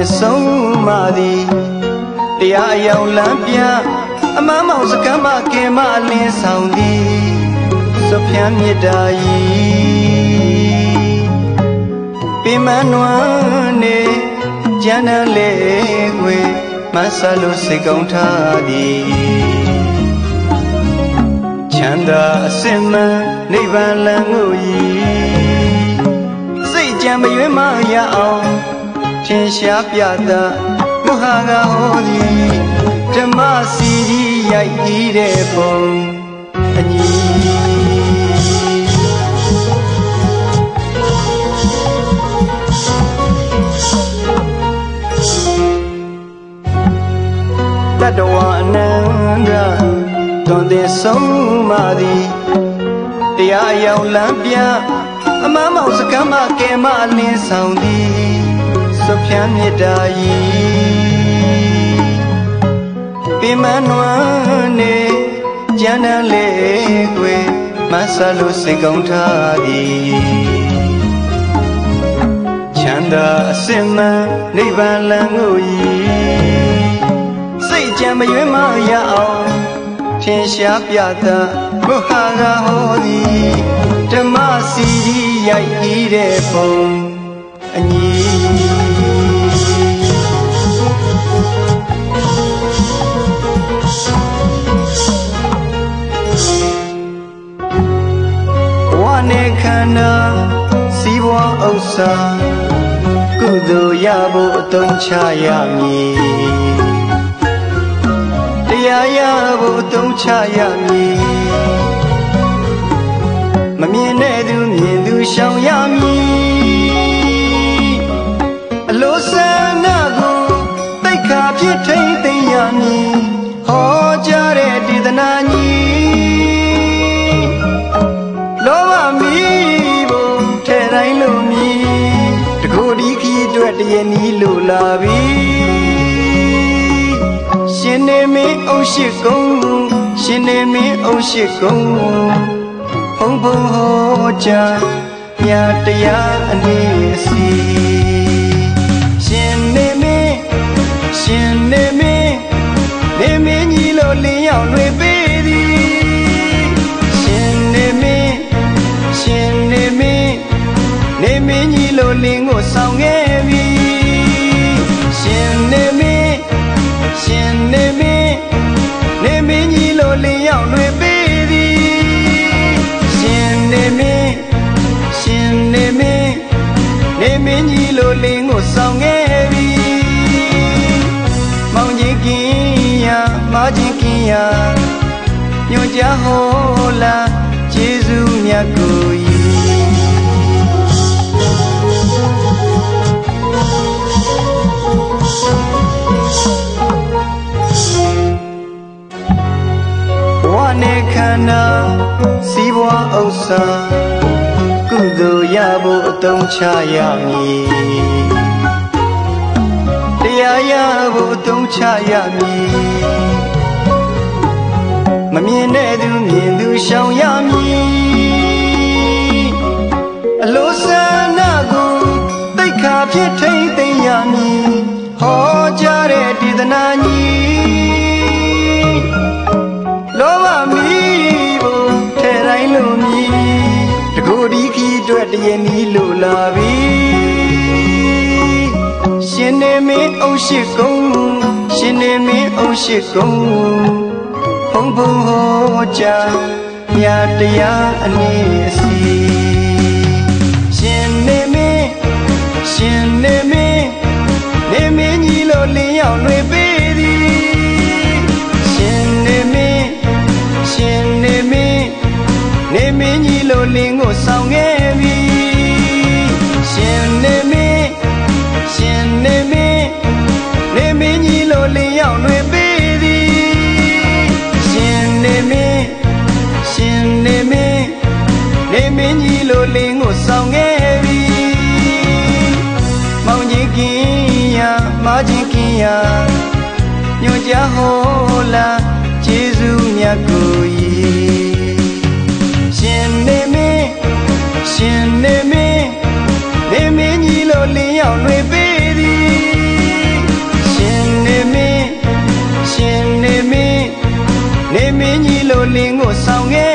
င်ဆုံးမသည်တရားအယောင်လမ်းပြအမန်းမောင်စကမ်းမကင်မအလင်းဆောင်သည်စွဖြန်းမြစ်တာဤပင်မနွမ်းနေကျန်းတလေခွေမဆလို့စိတ်ကောင်းထားသည်ချမ်းသာအစင်မနိဗ္ဗာန်လမ်းကိုဤ စိတ်ကြံမရွေးမရအောင်ထင်ရှားပြတာလူဟာကဟောသည်ဓမ္မစီကြီးရိုက်ပြီးတဲ့ပုံအညီတတဝအနန္တတွန်တဲ့ဆုံးမသည်တရားအယောင်လမ်းပြ အမမောင်စကမ်းမကဲမအလင်းဆောင်သည်စွဖြန်းမြစ်တာဤပင်မနွမ်းနေကျန်းတန်းလေးကွယ်မဆလို့စိတ်ကောင်းထားသည်ချမ်းသာအစင်မှန်နိဗ္ဗာန်လမ်းကိုဤစိတ်ကြံမရွေးမရအောင် ထင်ရှားပြတာဘုဟာကဟောသည်ဓမ္မစီကြီးရိုက်ဤတဲ့ပုံအညီဝနေခန္ဓာစီးပွားဥစ္စာကုသိုလ်ရဖို့အသုံးချရမည်တ ရားရဖို့အသုံးချရမည်မမြင်တဲ့သူမြင်သူရှောင်ရမည်အလိုဆန္ဒကိုတိတ်ခါဖြစ်ထိမ့်သိမ့်ရမည်ဟောကြားတဲ့ဒေသနာကြီးလောဘမီးဘုံထဲတိုင်းလိုမြည်တကိုယ်ဒီခီးအတွက်တရနီးလိုလာပြီ ရှင်နေမင်းအုံရှိကုံရှင်နေမင်းအုံရှိကုံဘုံဘုံဟောကြားမြတ်တရားအနေစီရှင်နေမင်းရှင်နေမင်းနေမင်းကြီးလိုလင်းရောက်တွေပေးသည်ရှင်နေမင်းရှင်နေမင်းနေမင်းကြီးလိုလင်းကိုဆောင်ခဲ့ပြီ င်းကြီးလိုလင်းကိုဆောင်ခဲ့ပြီမောင်ကြီးကင်းရမာကြီးကင်းရညွန်ကြဟောလာကျေးဇူးမြတ်ကိုဤဝနေခန္ဓာစီးပွားဥစ္စာကုသိုလ်ရ ဖို့အသုံးချရမည်တရားရဖို့အသုံးချရမည်မမြင်တဲ့သူမြင်သူရှောင်ရမည် တကိုယ်ဒီခီးအတွက်တရနီးလိုလာပြီရှင်နေမင်းအုံရှိကုံရှင်နေမင်းအုံရှိကုံဘုံဘုံဟောကြားမြတ်တရားအနေစီရှင်နေမင်းရှင်နေမင်း ဖေမင်းကြီးလိုလင်းကိုဆောင်ခဲ့ပြီမောင်ကြီးကင်ရမာကြီးကင်ရညွန်ကြဟောလာကျေးဇူးမြတ်ကိုကြီးရှင်နေမင်းရှင်နေမင်းနေမင်းကြီးလိုလင်းရောက်လွေပေးသည်ရှင်နေမင်းရှင်နေမင်းနေမင်းကြီးလိုလင်းကိုဆောင်ခဲ့